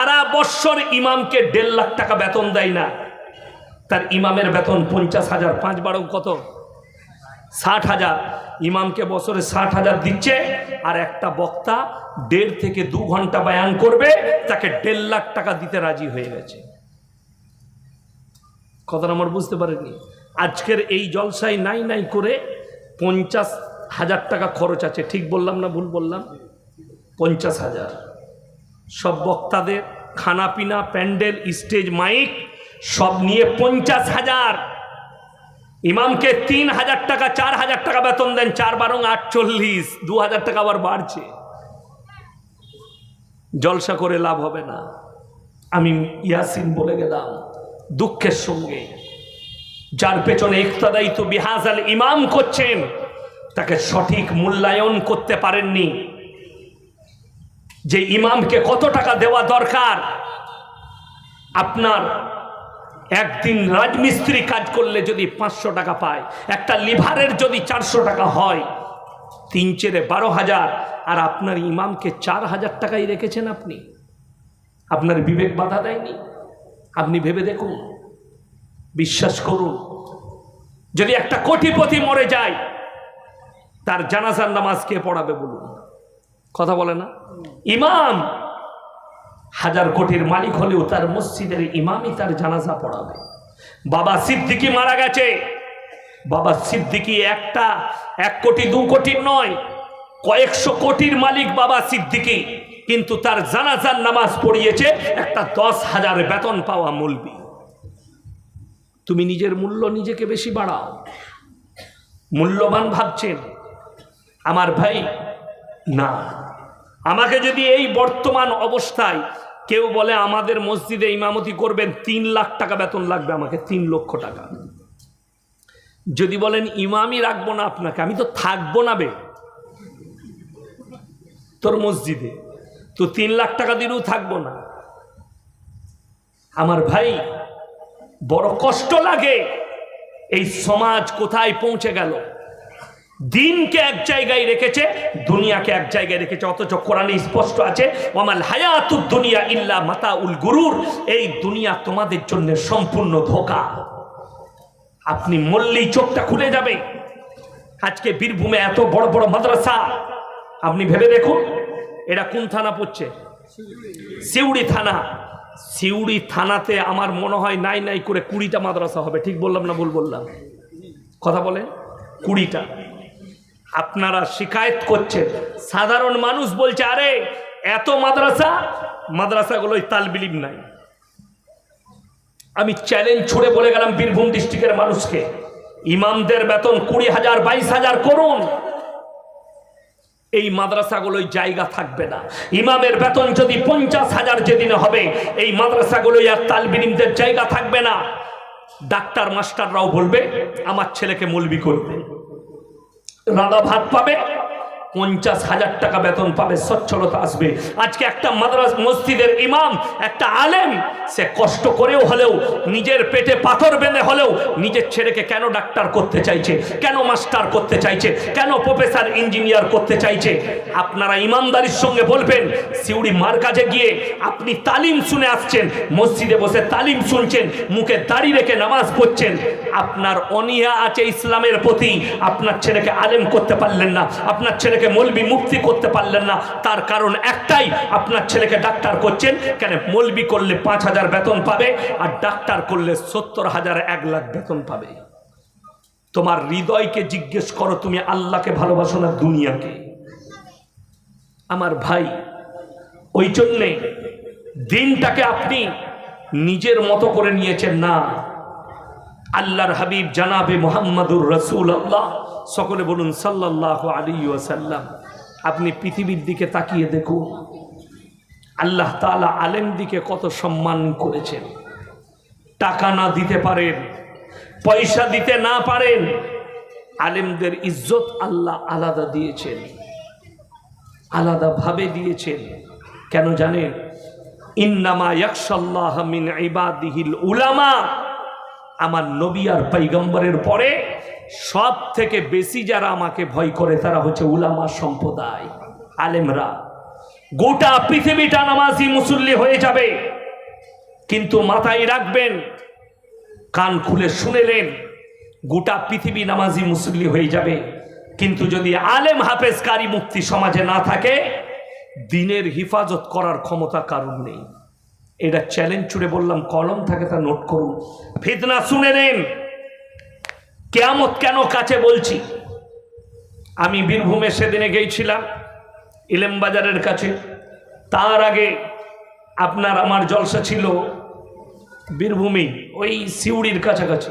সারা বৎসর ইমামকে দেড় লাখ টাকা বেতন দেয় না। তার ইমামের বেতন পঞ্চাশ হাজার, পাঁচ বারো কত? ষাট হাজার। ইমামকে বছরে ষাট হাজার দিচ্ছে আর একটা বক্তা দেড় থেকে দু ঘণ্টা বয়ান করবে, তাকে দেড় লাখ টাকা দিতে রাজি হয়ে গেছে। কথাটা আমার বুঝতে পারেননি। আজকের এই জলসায় নাই নাই করে পঞ্চাশ হাজার টাকা খরচ আছে। ঠিক বললাম না ভুল বললাম? পঞ্চাশ হাজার। সব বক্তাদের খানাপিনা প্যান্ডেল, স্টেজ, মাইক, সব নিয়ে পঞ্চাশ হাজার। ইমামকে তিন হাজার টাকা, চার হাজার টাকা বেতন দেন, চার বারং আটচল্লিশ। দু হাজার টাকা আবার বাড়ছে। জলসা করে লাভ হবে না। আমি ইয়াসিন বলে গেলাম, দুঃখের সঙ্গে। যার পেছনে তো বিহাজ আল ইমাম করছেন, তাকে সঠিক মূল্যায়ন করতে পারেননি। যে ইমামকে কত টাকা দেওয়া দরকার? আপনার একদিন রাজমিস্ত্রি কাজ করলে যদি পাঁচশো টাকা পায়, একটা লিভারের যদি চারশো টাকা হয়, তিন চেরে বারো হাজার, আর আপনার ইমামকে চার হাজার টাকাই রেখেছেন আপনি। আপনার বিবেক বাধা দেয়নি? আপনি ভেবে দেখুন, বিশ্বাস করুন, যদি একটা কোটিপতি মরে যায়, তার জানাজার নামাজ কে পড়াবে বলুন? কথা বলে না। ইমাম হাজার কোটির মালিক হলেও তার মসজিদের ইমামই তার জানাজা পড়াবে। বাবা সিদ্দিকি মারা গেছে। বাবা সিদ্দিকি একটা, এক কোটি, দু কোটির নয়, কয়েকশো কোটির মালিক বাবা সিদ্দিকি। কিন্তু তার জানাজার নামাজ পড়িয়েছে একটা দশ হাজার বেতন পাওয়া মূলবি। তুমি নিজের মূল্য নিজেকে বেশি বাড়াও। মূল্যবান ভাবছেন। আমার ভাই না। আমাকে যদি এই বর্তমান অবস্থায় কেউ বলে আমাদের মসজিদে ইমামতি করবেন, তিন লাখ টাকা বেতন লাগবে আমাকে, তিন লক্ষ টাকা। যদি বলেন, ইমামই রাখব না আপনাকে আমি তো থাকব না বে। তোর মসজিদে। তো তিন লাখ টাকা দিলেও থাকব না। আমার ভাই, বড় কষ্ট লাগে। এই সমাজ কোথায় পৌঁছে গেল? দিনকে এক জায়গায় রেখেছে, দুনিয়াকে এক জায়গায় রেখেছে, অথচ কোরআনে স্পষ্ট আছে ওমাল হায়াতুদ দুনিয়া ইল্লা মাতা উল গুরুর এই দুনিয়া তোমাদের জন্য সম্পূর্ণ ধোকা। আপনি মরলেই চোখটা খুলে যাবে। আজকে বীরভূমে এত বড় বড় মাদ্রাসা, আপনি ভেবে দেখুন এটা কোন থানা পড়ছে? সিউড়ি থানা। সিউড়ি থানাতে আমার মনে হয় নাই নাই করে কুড়িটা মাদ্রাসা হবে, ঠিক বললাম না ভুল বললাম? কথা বলে কুড়িটা। আপনারা শিকায়ত করছেন। সাধারণ মানুষ বলছে, আরে, এত মাদ্রাসা মাদ্রাসাগুলোই তালবিলিম নাই। আমি চ্যালেঞ্জ ছুড়ে বলে গেলাম বীরভূম ডিস্ট্রিক্টের মানুষকে, ইমামদের বেতন কুড়ি হাজার, বাইশ হাজার করুন। এই মাদ্রাসাগুলোই জায়গা থাকবে না। ইমামের বেতন যদি পঞ্চাশ হাজার যেদিনে হবে, এই মাদ্রাসাগুলোই আর তালবিলিমদের জায়গা থাকবে না। ডাক্তার, মাস্টাররাও বলবে, আমার ছেলেকে মলবি করবে। রাঁধা ভাত পাবে। পঞ্চাশ হাজার টাকা বেতন পাবে, সচ্ছলতা আসবে। আজকে একটা মাদ্রাস মসজিদের ইমাম, একটা আলেম, সে কষ্ট করেও হলেও, নিজের পেটে পাথর বেঁধে হলেও, নিজের ছেলেকে কেন ডাক্তার করতে চাইছে? কেন মাস্টার করতে চাইছে? কেন প্রফেসর, ইঞ্জিনিয়ার করতে চাইছে? আপনারা ইমানদারির সঙ্গে বলবেন, সিউড়ি মার কাছে গিয়ে আপনি তালিম শুনে আসছেন, মসজিদে বসে তালিম শুনছেন, মুখে দাড়ি রেখে নামাজ পড়ছেন। আপনার অনিয়া আছে ইসলামের প্রতি, আপনার ছেলেকে আলেম করতে পারলেন না, আপনার ছেলেকে মলবি মুক্তি করতে পারলেন না। তার কারণ একটাই, আপনার ছেলেকে ডাক্তার করছেন, কেন মলবি করলে পাঁচ হাজার বেতন পাবে, আর ডাক্তার করলে সত্তর হাজার এক লাখ বেতন পাবে। তোমার হৃদয়কে জিজ্ঞেস করো, তুমি আল্লাহকে ভালোবাসো না দুনিয়াকে? আমার ভাই, ওই জন্যে দিনটাকে আপনি নিজের মতো করে নিয়েছেন, না। আল্লাহর হাবিব জানাবে মোহাম্মদুর রসুল আল্লাহ সকলে বলুন সাল্লাহ আলী ওয়াসাল্লাম, আপনি পৃথিবীর দিকে তাকিয়ে দেখুন। আল্লাহ তালা আলেম দিকে কত সম্মান করেছেন। টাকা না দিতে পারেন, পয়সা দিতে না পারেন, আলেমদের ইজ্জত আল্লাহ আলাদা দিয়েছেন আলাদাভাবে দিয়েছেন। কেন জানেন? ইন্নামা ইয়াকশাল্লাহ মিন ইবাদিহিল উলামা। আমার নবী আর পৈগম্বরের পরে সব থেকে বেশি যারা আমাকে ভয় করে তারা হচ্ছে উলামা সম্প্রদায়, আলেমরা। গোটা পৃথিবীটা নামাজি মুসল্লি হয়ে যাবে। কিন্তু মাথায় রাখবেন, কান খুলে শুনেলেন, গোটা পৃথিবী নামাজি মুসল্লি হয়ে যাবে। কিন্তু যদি আলেম হাফেজ কারি মুক্তি সমাজে না থাকে, দিনের হিফাজত করার ক্ষমতা কারণ নেই। এটা চ্যালেঞ্জ ছুড়ে বললাম, কলম থাকে তা নোট করুন। ফিতনা শুনে নেন। কেয়ামত কেন কাছে বলছি? আমি বীরভূমে সেদিনে গিয়েছিলাম ইলেম বাজারের কাছে। তার আগে আপনার আমার জলসা ছিল বীরভূমি, ওই সিউড়ির কাছাকাছি।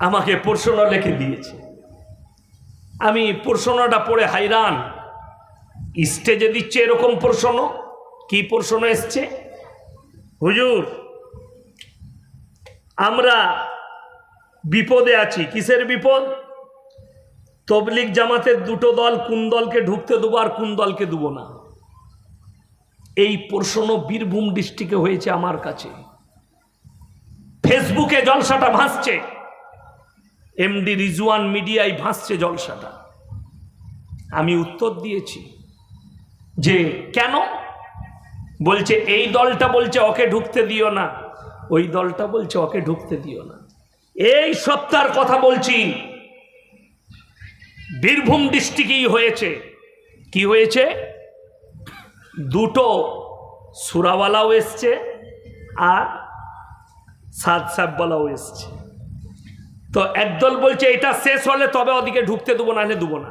আমাকে প্রশ্ন লিখে দিয়েছে। আমি প্রশ্নটা পড়ে হাইরান। স্টেজে দিচ্ছে এরকম প্রশ্ন? কি প্রশ্ন এসছে? হুজুর, আমরা বিপদে আছি। কিসের বিপদ? তবলিক জামাতের দুটো দল কোন দলকে ঢুকতে দেবো আর কোন দলকে দেবো না। এই প্রশ্ন বীরভূম ডিস্ট্রিক্টে হয়েছে আমার কাছে। ফেসবুকে জলসাটা ভাসছে। এমডি রিজওয়ান মিডিয়ায় ভাসছে জলসাটা। আমি উত্তর দিয়েছি যে কেন? বলছে, এই দলটা বলছে ওকে ঢুকতে দিও না। ওই দলটা বলছে, ওকে ঢুকতে দিও না। এই সপ্তাহের কথা বলছি। বীরভূম ডিস্ট্রিক্টেই হয়েছে। কি হয়েছে? দুটো সুরাওয়ালাও এসছে আর সাদ সাবওয়ালাও এসছে। তো একদল বলছে, এটা শেষ হলে তবে ওদিকে ঢুকতে দেবো, নাহলে দেবো না।